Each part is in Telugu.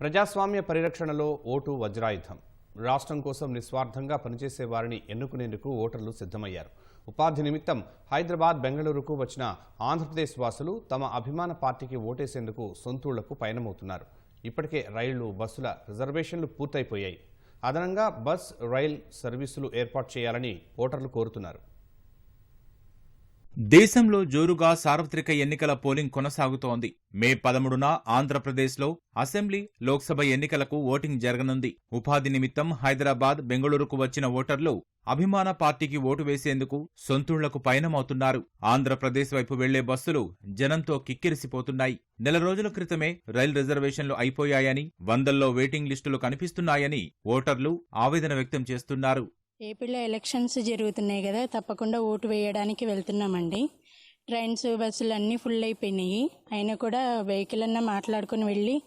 ప్రజాస్వామ్య పరిరక్షణలో ఓటు వజ్రాయుధం. రాష్ట్రం కోసం నిస్వార్థంగా పనిచేసే వారిని ఎన్నుకునేందుకు ఓటర్లు సిద్ధమయ్యారు. ఉపాధి నిమిత్తం హైదరాబాద్ బెంగళూరుకు వచ్చిన ఆంధ్రప్రదేశ్ వాసులు తమ అభిమాన పార్టీకి ఓటేసేందుకు సొంతూళ్ళకు పయనమవుతున్నారు. ఇప్పటికే రైళ్ళు బస్సుల రిజర్వేషన్లు పూర్తయిపోయాయి. అదనంగా బస్ రైల్ సర్వీసులు ఏర్పాటు చేయాలని ఓటర్లు కోరుతున్నారు. దేశంలో జోరుగా సార్వత్రిక ఎన్నికల పోలింగ్ కొనసాగుతోంది. మే పదమూడున ఆంధ్రప్రదేశ్లో అసెంబ్లీ లోక్సభ ఎన్నికలకు ఓటింగ్ జరగనుంది. ఉపాధి నిమిత్తం హైదరాబాద్ బెంగళూరుకు వచ్చిన ఓటర్లు అభిమాన పార్టీకి ఓటు వేసేందుకు సొంతూళ్ళకు పయనమవుతున్నారు. ఆంధ్రప్రదేశ్ వైపు వెళ్ళే బస్సులు జనంతో కిక్కిరిసిపోతున్నాయి. నెల రోజుల క్రితమే రైలు రిజర్వేషన్లు అయిపోయాయని వందల్లో వెయిటింగ్ లిస్టులు కనిపిస్తున్నాయని ఓటర్లు ఆవేదన వ్యక్తం చేస్తున్నారు. ఏపీలో ఎలక్షన్స్ జరుగుతున్నాయి కదా తప్పకుండా ఓటు వేయడానికి వెళ్తున్నామండి. ట్రైన్స్ బస్సులు అన్నీ ఫుల్ అయిపోయినాయి. అయినా కూడా వెహికల్ అన్నా మాట్లాడుకుని వెళ్ళి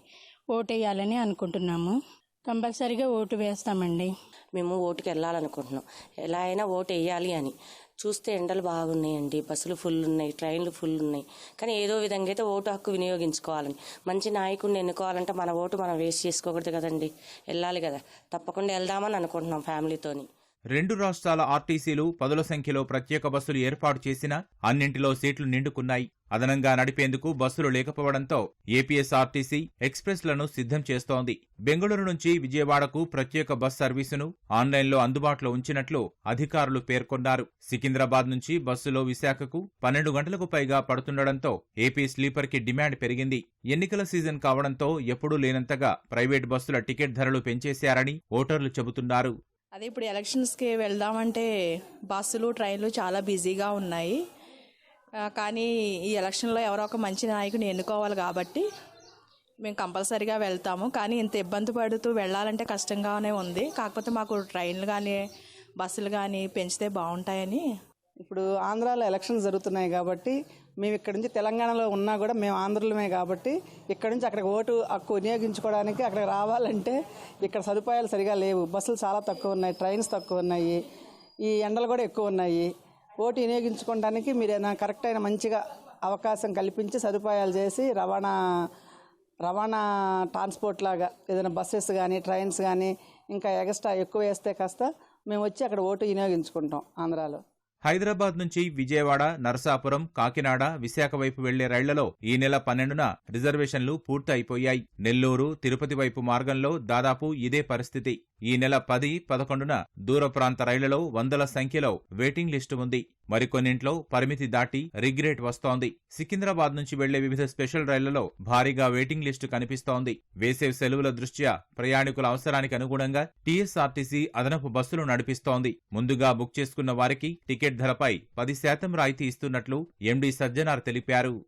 ఓటు వేయాలని అనుకుంటున్నాము. కంపల్సరీగా ఓటు వేస్తామండి. మేము ఓటుకి వెళ్ళాలనుకుంటున్నాం. ఎలా అయినా ఓటు వేయాలి అని. చూస్తే ఎండలు బాగున్నాయండి. బస్సులు ఫుల్ ఉన్నాయి ట్రైన్లు ఫుల్ ఉన్నాయి. కానీ ఏదో విధంగా అయితే ఓటు హక్కు వినియోగించుకోవాలని. మంచి నాయకుడిని ఎన్నుకోవాలంటే మన ఓటు మనం వేస్ట్ చేసుకోకూడదు కదండి. వెళ్ళాలి కదా. తప్పకుండా వెళ్దామని అనుకుంటున్నాం ఫ్యామిలీతోని. రెండు రాష్ట్రాల ఆర్టీసీలు పదుల సంఖ్యలో ప్రత్యేక బస్సులు ఏర్పాటు చేసినా అన్నింటిలో సీట్లు నిండుకున్నాయి. అదనంగా నడిపేందుకు బస్సులు లేకపోవడంతో ఏపీఎస్ఆర్టీసీ ఎక్స్ప్రెస్లను సిద్ధం చేస్తోంది. బెంగళూరు నుంచి విజయవాడకు ప్రత్యేక బస్ సర్వీసును ఆన్లైన్లో అందుబాటులో ఉంచినట్లు అధికారులు పేర్కొన్నారు. సికింద్రాబాద్ నుంచి బస్సులో విశాఖకు పన్నెండు గంటలకు పైగా పడుతుండటంతో ఏపీ స్లీపర్కి డిమాండ్ పెరిగింది. ఎన్నికల సీజన్ కావడంతో ఎప్పుడూ లేనంతగా ప్రైవేట్ బస్సుల టికెట్ ధరలు పెంచేశారని ఓటర్లు చెబుతున్నారు. అదే ఇప్పుడు ఎలక్షన్స్కి వెళ్దామంటే బస్సులు ట్రైన్లు చాలా బిజీగా ఉన్నాయి. కానీ ఈ ఎలక్షన్లో ఎవరో ఒక మంచి నాయకుని ఎన్నుకోవాలి కాబట్టి మేము కంపల్సరీగా వెళ్తాము. కానీ ఇంత ఇబ్బంది పడుతూ వెళ్ళాలంటే కష్టంగానే ఉంది. కాకపోతే మాకు ట్రైన్లు కానీ బస్సులు కానీ పెంచితే బాగుంటాయని ఇప్పుడు ఆంధ్రాలో ఎలక్షన్స్ జరుగుతున్నాయి కాబట్టి మేము ఇక్కడ నుంచి తెలంగాణలో ఉన్నా కూడా మేము ఆంధ్రులమే కాబట్టి ఇక్కడ నుంచి అక్కడికి ఓటు హక్కు వినియోగించుకోవడానికి అక్కడికి రావాలంటే ఇక్కడ సదుపాయాలు సరిగా లేవు. బస్సులు చాలా తక్కువ ఉన్నాయి. ట్రైన్స్ తక్కువ ఉన్నాయి. ఈ ఎండలు కూడా ఎక్కువ ఉన్నాయి. ఓటు వినియోగించుకోవడానికి మీరు ఏదైనా కరెక్ట్ అయిన మంచిగా అవకాశం కల్పించి సదుపాయాలు చేసి రవాణా రవాణా ట్రాన్స్పోర్ట్ లాగా ఏదైనా బస్సెస్ కానీ ట్రైన్స్ కానీ ఇంకా ఎక్స్ట్రా ఎక్కువ వేస్తే కాస్త మేము వచ్చి అక్కడ ఓటు వినియోగించుకుంటాం ఆంధ్రాలో. హైదరాబాద్ నుంచి విజయవాడ నరసాపురం కాకినాడ విశాఖ వైపు వెళ్ళే రైళ్ళలో ఈ నెల పన్నెండున రిజర్వేషన్లు పూర్తయిపోయాయి. నెల్లూరు తిరుపతి వైపు మార్గంలో దాదాపు ఇదే పరిస్థితి. ఈ నెల పది పదకొండున దూర ప్రాంత రైళ్ళలో వందల సంఖ్యలో వెయిటింగ్ లిస్టు ఉంది. మరికొన్నింట్లో పరిమితి దాటి రిగ్రేట్ వస్తోంది. సికింద్రాబాద్ నుంచి వెళ్ళే వివిధ స్పెషల్ రైళ్ళలో భారీగా వెయిటింగ్ లిస్టు కనిపిస్తోంది. వేసవి సెలవుల దృష్ట్యా ప్రయాణికుల అవసరానికి అనుగుణంగా టీఎస్ఆర్టీసీ అదనపు బస్సులు నడిపిస్తోంది. ముందుగా బుక్ చేసుకున్న వారికి టికెట్ ధరపై పది శాతం రాయితీ ఇస్తున్నట్లు ఎండీ సజ్జనార్ తెలిపారు.